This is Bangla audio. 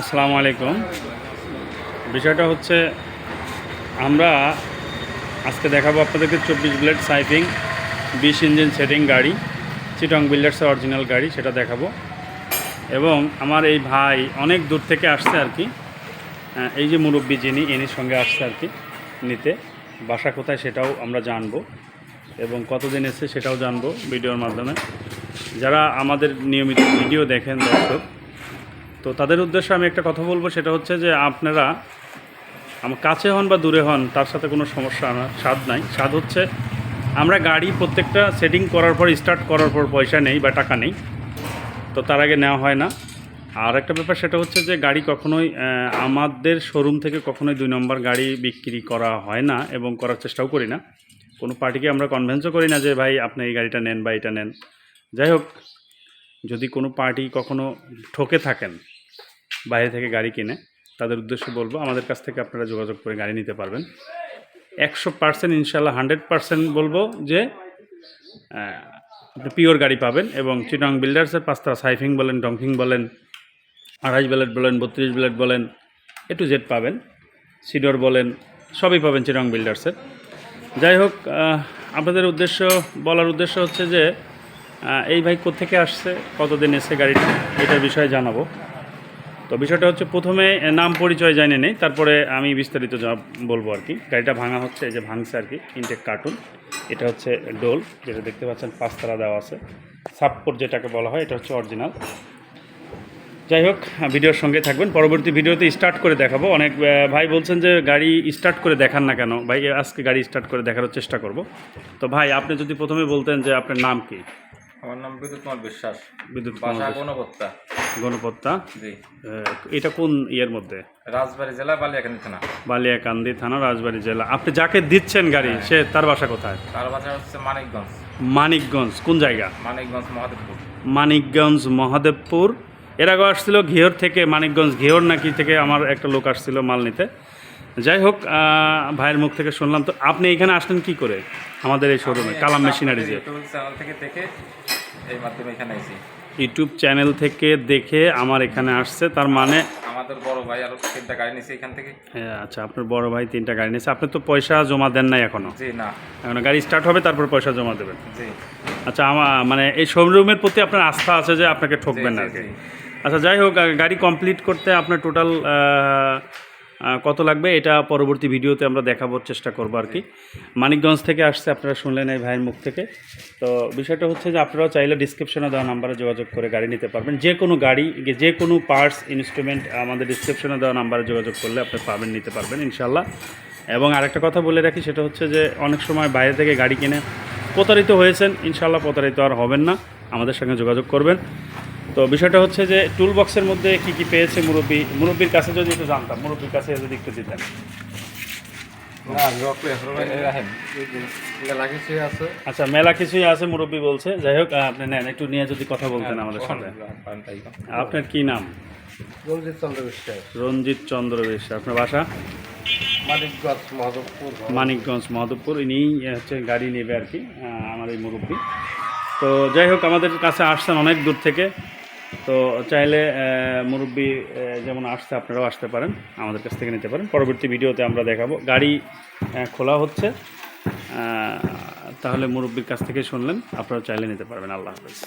আসসালামু আলাইকুম। বিষয়টা হচ্ছে, আমরা আজকে দেখাবো আপনাদেরকে চব্বিশ ব্লেড সাইপিং বিশ ইঞ্জিন সেটিং গাড়ি, চিটং বিল্ডার্সের অরিজিনাল গাড়ি, সেটা দেখাবো। এবং আমার এই ভাই অনেক দূর থেকে আসছে আর কি। এই যে মুরব্বী যিনি এনির সঙ্গে আসছে আর কি নিতে। বাসা কোথায় সেটাও আমরা জানব এবং কতদিন এসছে সেটাও জানব ভিডিওর মাধ্যমে। যারা আমাদের নিয়মিত ভিডিও দেখেন, দর্শক তো তাদের উদ্দেশ্যে আমি একটা কথা বলব, সেটা হচ্ছে যে আপনারা আমার কাছে হন বা দূরে হন, তার সাথে কোনো সমস্যা না, স্বাদ নাই। স্বাদ হচ্ছে আমরা গাড়ি প্রত্যেকটা সেটিং করার পর স্টার্ট করার পর পয়সা নেই বা টাকা নেই, তো তার আগে নেওয়া হয় না। আর একটা ব্যাপার, সেটা হচ্ছে যে গাড়ি কখনোই আমাদের শোরুম থেকে কখনোই দুই নম্বর গাড়ি বিক্রি করা হয় না এবং করার চেষ্টাও করি না। কোনো পার্টিকে আমরা কনভেন্সও করি না যে, ভাই, আপনি এই গাড়িটা নেন বা এটা নেন। যাই হোক, যদি কোনো পার্টি কখনো ঠকে থাকেন বাইরে থেকে গাড়ি কিনে, তাদের উদ্দেশ্যে বলব, আমাদের কাছ থেকে আপনারা যোগাযোগ করে গাড়ি নিতে পারবেন। একশো পার্সেন্ট ইনশাল্লাহ হান্ড্রেড পার্সেন্ট বলব যে আপনি পিওর গাড়ি পাবেন এবং চিটং বিল্ডার্সের পাঁচটা সাইফিং বলেন, ডংকিং বলেন, আড়াইশ ব্লেড বলেন, বত্রিশ ব্লেড বলেন, এ টু জেড পাবেন। সিডর বলেন, সবই পাবেন চিটং বিল্ডার্সের যাই হোক আপনাদের উদ্দেশ্য, বলার উদ্দেশ্য হচ্ছে যে এই ভাই কোত্থেকে আসছে, কতদিন এসে গাড়িটা, এটার বিষয়ে জানাব। তো বিষয়টা হচ্ছে প্রথমে নাম পরিচয় জানিয়ে নেই তারপরে আমি বিস্তারিত যা- বলব আর কি। গাড়িটা ভাঙা হচ্ছে এই যে ভাঙছে আর কি ইনটেক কার্টুন এটা হচ্ছে ডোল যেটা দেখতে পাচ্ছেন পাঁচতারা দেওয়া আছে। সাপোর্ট যেটাকে বলা হয় এটা হচ্ছে অরিজিনাল যাই হোক ভিডিওর সঙ্গে থাকবেন। পরবর্তী ভিডিওতে স্টার্ট করে দেখাবো। অনেক ভাই বলছেন যে গাড়ি স্টার্ট করে দেখান না কেন? ভাই আজকে গাড়ি স্টার্ট করে দেখানোর চেষ্টা করব। তো ভাই আপনি যদি প্রথমে বলতেন যে আপনার নাম কি? আমার নাম বিদ্যুৎ কুমার বিশ্বাস। বিদ্যুৎ বাসা গণপত্তা। এটা কোন ইয়ের মধ্যে? রাজবাড়ী জেলা বালিয়াকান্দি থানা। বালিয়াকান্দি থানা রাজবাড়ী জেলা। আপনি যাকে দিচ্ছেন গাড়ি সে তার বাসা কোথায়? তার বাসা হচ্ছে মানিকগঞ্জ। মানিকগঞ্জ কোন জায়গা? মানিকগঞ্জ মহাদেবপুর। মানিকগঞ্জ মহাদেবপুর। এর আগে আসছিল ঘিওর থেকে মানিকগঞ্জ ঘিওর নাকি থেকে আমার একটা লোক আসছিল মাল নিতে। যাই হোক ভাইয়ের মুখ থেকে শুনলাম তো আপনি এখানে আসলেন কি করে? আমাদের এই শোরুমে কালাম মেশিনারি যে। চ্যানেল থেকে দেখে এই মাধ্যমে এখানে ইউটিউব চ্যানেল থেকে দেখে আমার এখানে আসছে তার মানে আমাদের বড় ভাই আর তিনটা গাড়ি নিয়েছে এখান থেকে। হ্যাঁ, আচ্ছা আপনার বড় ভাই তিনটা গাড়ি নিয়েছে আপনি তো পয়সা জমা দেন নাই এখনও জি না। এখন গাড়ি স্টার্ট হবে তারপর পয়সা জমা দেবেন। জি। আচ্ছা আমার মানে এই শোরুমের প্রতি আপনার আস্থা আছে যে আপনাকে ঠকবেন না। আচ্ছা যাই হোক গাড়ি কমপ্লিট করতে আপনার টোটাল কত লাগবে এটা পরবর্তী ভিডিওতে আমরা দেখাবার চেষ্টা করব আর কি। মানিকগঞ্জ থেকে আসছে, আপনারা শুনলেন এই ভাইয়ের মুখ থেকে। তো বিষয়টা হচ্ছে যে আপনারাও চাইলে ডিসক্রিপশনে দেওয়া নাম্বারে যোগাযোগ করে গাড়ি নিতে পারবেন। যে কোনো গাড়ি, যে কোনো পার্টস ইনস্ট্রুমেন্ট আমাদের ডিসক্রিপশনে দেওয়া নাম্বারে যোগাযোগ করলে আপনি পাবেন, নিতে পারবেন ইনশাল্লাহ এবং আরেকটা কথা বলে রাখি, সেটা হচ্ছে যে অনেক সময় বাইরে থেকে গাড়ি কিনে প্রতারিত হয়েছেন ইনশাল্লাহ প্রতারিত আর হবেন না। আমাদের সঙ্গে যোগাযোগ করবেন। তো বিষয়টা হচ্ছে যে টুল বক্সের মধ্যে কি কি পেয়েছে মুরব্বী? মুরব্বীর কাছে যদি একটু জানতাম মুরব্বীর কাছে যদি একটু দিতেন। আচ্ছা মেলা কিছুই আছে মুরব্বী বলছে। যাই হোক আপনি নেন একটু নিয়ে যদি কথা বলতেন আমাদের সাথে। আপনার কি নাম? রঞ্জিত চন্দ্র বিশ্বাস। রঞ্জিত চন্দ্র বিশ্বাস। আপনার বাসা? মানিকগঞ্জ মাধবপুর মানিকগঞ্জ মাধবপুর ইনি হচ্ছে গাড়ি নেবে আর কি আমার এই মুরব্বী। তো যাই হোক আমাদের কাছে আসছেন অনেক দূর থেকে। তো চাইলে মুরব্বী যেমন আসছে, আপনারাও আসতে পারেন, আমাদের কাছ থেকে নিতে পারেন। পরবর্তী ভিডিওতে আমরা দেখাবো। গাড়ি খোলা হচ্ছে। তাহলে মুরব্বীর কাছ থেকে শুনলেন আপনারা চাইলে নিতে পারবেন। আল্লাহ হাফেজ।